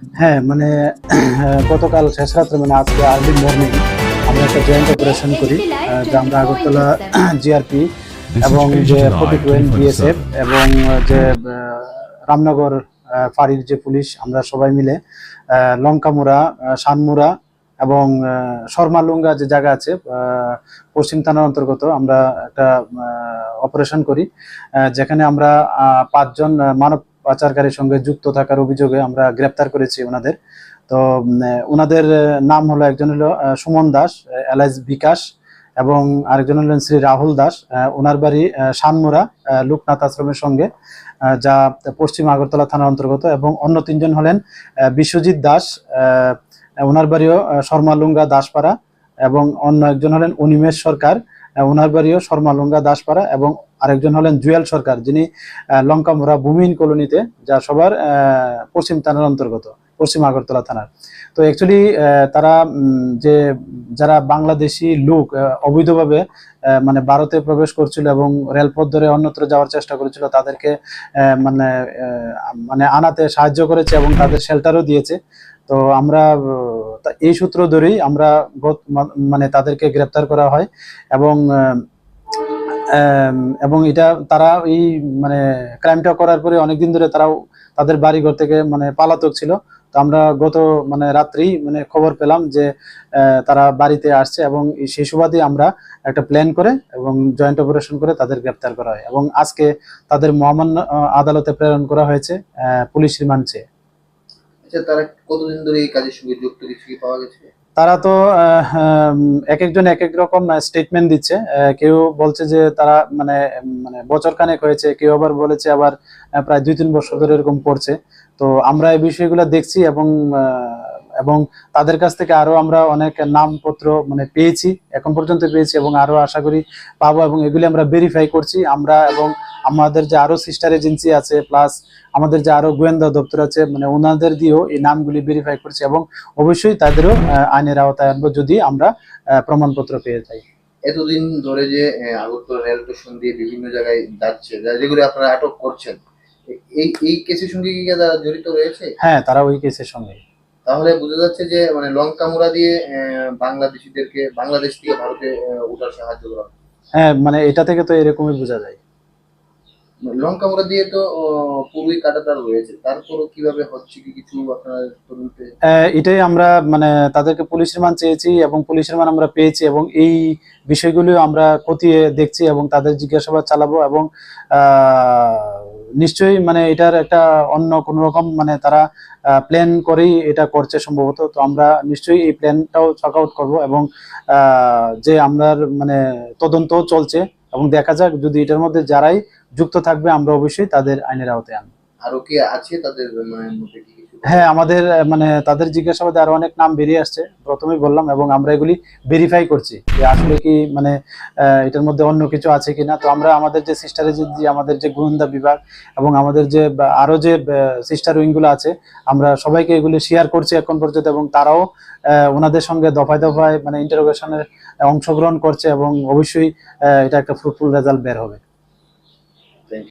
হ্যাঁ মানে গতকাল শেষ রাত্রে মানে আজকে আর্লি মর্নিং আমরা একটা জয়েন্ট অপারেশন করি যা আমরা আগরতলা জিআরপি এবং যে ফোর্টি টুয়েন বিএসএফ এবং যে রামনগর আহ, ফাঁড়ির যে পুলিশ আমরা সবাই মিলে আহ, শানমুড়া এবং শর্মালুঙ্গা যে জায়গা আছে পশ্চিম থানার অন্তর্গত আমরা একটা অপারেশন করি যেখানে আমরা পাঁচজন মানব পাচারকারীর সঙ্গে যুক্ত থাকার অভিযোগে আমরা গ্রেপ্তার করেছি ওনাদের। তো ওনাদের নাম হলো একজন হলো সুমন দাস এলাইজ বিকাশ এবং আরেকজন হলেন শ্রী রাহুল দাস। ওনার বাড়ি শানমুরা লোকনাথ আশ্রমের সঙ্গে যা পশ্চিম আগরতলা থানার অন্তর্গত এবং অন্য তিনজন হলেন বিশ্বজিৎ দাস ওনার বাড়িও শর্মালুঙ্গা দাসপাড়া এবং অন্য একজন হলেন অনিমেষ সরকার ওনার বাড়িও শর্মালুঙ্গা দাসপাড়া এবং আরেকজন হলেন জুয়েল সরকার, যিনি লঙ্কামোড়া ভূমিহীন কলোনিতে, যা সবার পশ্চিম থানার অন্তর্গত, পশ্চিম আগরতলা থানার। তো অ্যাকচুয়ালি তারা যে যারা বাংলাদেশি লোক অবৈধভাবে মানে ভারতে প্রবেশ করছিল এবং রেলপথ ধরে অন্যত্র যাওয়ার চেষ্টা করেছিল, তাদেরকে মানে মানে আনাতে সাহায্য করেছে এবং তাদের শেল্টারও দিয়েছে। তো আমরা এই সূত্র ধরেই আমরা মানে তাদেরকে গ্রেপ্তার করা হয় এবং এবং এটা তারা এই মানে ক্রাইমটা করার পরে অনেকদিন ধরে তারাও তাদের বাড়িঘর থেকে মানে পালাতক ছিল। তো আমরা গত মানে রাত্রি মানে খবর পেলাম যে তারা বাড়িতে আসছে এবং সেই সুবাদে আমরা একটা প্ল্যান করে এবং জয়েন্ট অপারেশন করে তাদের গ্রেপ্তার করা হয় এবং আজকে তাদের মহামান্য আদালতে প্রেরণ করা হয়েছে পুলিশ রিমান্ড চেয়ে। আচ্ছা তারা কতদিন ধরে এই কাজের সঙ্গে যুক্ত? কিছু পাওয়া গেছে? তারা তো এক একজন এক এক রকম স্টেটমেন্ট দিচ্ছে। কেউ বলছে যে তারা মানে মানে বছর কানেক হয়েছে, কেউ আবার বলেছে আবার প্রায় দুই তিন বছর ধরে এরকম পড়ছে তো আমরা এই বিষয়গুলো দেখছি এবং এবং তাদের কাছ থেকে আরও আমরা অনেক নামপত্র মানে পেয়েছি এখন পর্যন্ত পেয়েছি এবং আরও আশা করি পাবো এবং এগুলি আমরা ভেরিফাই করছি। আমরা এবং আমাদের যে আরও সিস্টার এজেন্সি আছে প্লাস আমাদের যে আরও গোয়েন্দা দপ্তর আছে মানে ওনাদের দিয়েও এই নামগুলি ভেরিফাই করছি এবং অবশ্যই তাদেরও আইনের আওতায় আনব যদি আমরা প্রমাণপত্র পেয়ে যাই। এতদিন ধরে যে আগরতলা রেল স্টেশন দিয়ে বিভিন্ন জায়গায় যাচ্ছে যেগুলি আপনারা আটক করছেন এই এই কেসের সঙ্গে কি তারা জড়িত রয়েছে? হ্যাঁ তারা ওই কেসের সঙ্গে। তাহলে বোঝা যাচ্ছে যে মানে লঙ্কামুড়া দিয়ে আহ, বাংলাদেশিদেরকে বাংলাদেশ থেকে ভারতে ওঠার সাহায্য করা হ্যাঁ। মানে এটা থেকে তো এরকমই বোঝা যায়। লঙ্কামুড়া দিয়ে তো পুরোই কাটাতার রয়েছে। তারপরও কীভাবে হচ্ছে কি কিছু আপনার তদন্তে এটাই আমরা মানে তাদেরকে পুলিশ রিমান্ড চেয়েছি এবং পুলিশ রিমান্ড আমরা পেয়েছি এবং এই বিষয়গুলিও আমরা খতিয়ে দেখছি এবং তাদের জিজ্ঞাসাবাদ চালাবো এবং আহ, নিশ্চয়ই মানে এটার একটা অন্য কোন রকম মানে তারা প্ল্যান করেই এটা করছে সম্ভবত। তো আমরা নিশ্চয়ই এই প্ল্যানটাও চক আউট করব এবং যে আমরা মানে তদন্ত চলছে এবং দেখা যাক যদি এটার মধ্যে যারাই যুক্ত থাকবে, আমরা অবশ্যই তাদের আইনের আওতায় আনব। আরও কি আছে তাদের মানে হ্যাঁ আমাদের মানে তাদের জিজ্ঞাসাবাদে আরও অনেক নাম বেরিয়ে আসছে। প্রথমেই বললাম, এবং আমরা এগুলি ভেরিফাই করছি যে আসলে কি মানে এটার মধ্যে অন্য কিছু আছে কিনা। তো আমরা আমাদের যে সিস্টার এজেন্সি আমাদের যে গোয়েন্দা বিভাগ এবং আমাদের যে আরও যে সিস্টার উইংগুলো আছে, আমরা সবাইকে এগুলি শেয়ার করছি এখন পর্যন্ত, এবং তারাও ওনাদের সঙ্গে দফায় দফায় মানে ইন্টারোগেশনের অংশগ্রহণ করছে এবং অবশ্যই এটা একটা ফ্রুটফুল রেজাল্ট বের হবে।